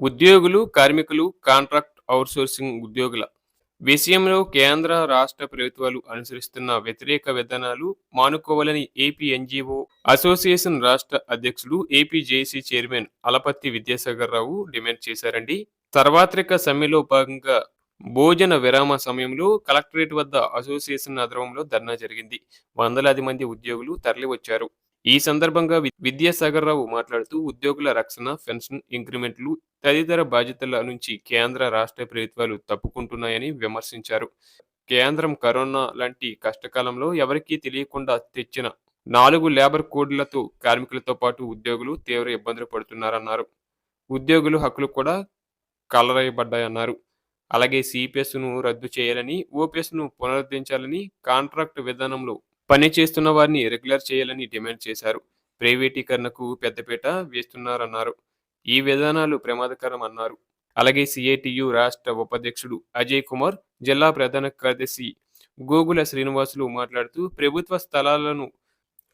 ఉద్యోగులు కార్మికులు contract outsourcing ఉద్యోగుల. విషయంలో కేంద్ర రాష్ట్ర ప్రభుత్వాలు అనుసరిస్తున్న వ్యతిరేక విధానాలు మానుకోవాలని ఏపీ ఎన్జీఓ అసోసియేషన్ రాష్ట్ర అధ్యక్షుడు AP JC chairman Alapati Vidyasagar Rao demand చేశారండి. సర్వాత్రిక సమ్మెలో భాగంగా భోజన విరామ సమయంలో కలెక్టరేట్ వద్ద అసోసియేషన్ ఆధ్వర్యంలో ధర్నా జరిగింది. వందలాది మంది ఉద్యోగులు తరలివచ్చారు. ఈ సందర్భంగా విద్యాసాగర్ రావు మాట్లాడుతూ ఉద్యోగుల రక్షణ పెన్షన్ ఇంక్రిమెంట్లు తదితర బాధ్యతల నుంచి కేంద్ర రాష్ట్ర ప్రభుత్వాలు తప్పుకుంటున్నాయని విమర్శించారు. కేంద్రం కరోనా లాంటి కష్టకాలంలో ఎవరికీ తెలియకుండా తెచ్చిన నాలుగు లేబర్ కోడ్లతో కార్మికులతో పాటు ఉద్యోగులు తీవ్ర ఇబ్బందులు పడుతున్నారన్నారు. ఉద్యోగుల హక్కులు కూడా కలరాయబడ్డాయన్నారు. అలాగే సిపిఎస్ను రద్దు చేయాలని ఓపీఎస్ను పునరుద్ధరించాలని కాంట్రాక్ట్ విధానంలో పనిచేస్తున్న వారిని రెగ్యులర్ చేయాలని డిమాండ్ చేశారు. ప్రైవేటీకరణకు పెద్దపీట వేస్తున్నారన్నారు. ఈ విధానాలు ప్రమాదకరం అన్నారు. అలాగే సిఐటియు రాష్ట్ర ఉపాధ్యక్షుడు అజయ్ కుమార్ జిల్లా ప్రధాన కార్యదర్శి గోగుల శ్రీనివాసులు మాట్లాడుతూ ప్రభుత్వ స్థలాలను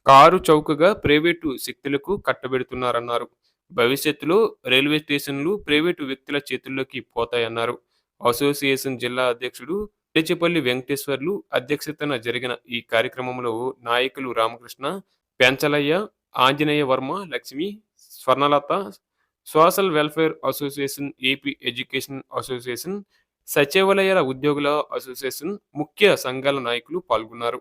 కారు చౌకగా ప్రైవేటు శక్తులకు కట్టబెడుతున్నారన్నారు. భవిష్యత్తులో రైల్వే స్టేషన్లు ప్రైవేటు వ్యక్తుల చేతుల్లోకి పోతాయన్నారు. అసోసియేషన్ జిల్లా అధ్యక్షుడు తేచిపల్లి వెంకటేశ్వర్లు అధ్యక్షతన జరిగిన ఈ కార్యక్రమంలో నాయకులు Ramakrishna Penchalaiah Anjaneya Varma Lakshmi Swarnalatha social welfare association AP education association సచివాలయాల ఉద్యోగుల అసోసియేషన్ ముఖ్య సంఘాల నాయకులు పాల్గొన్నారు.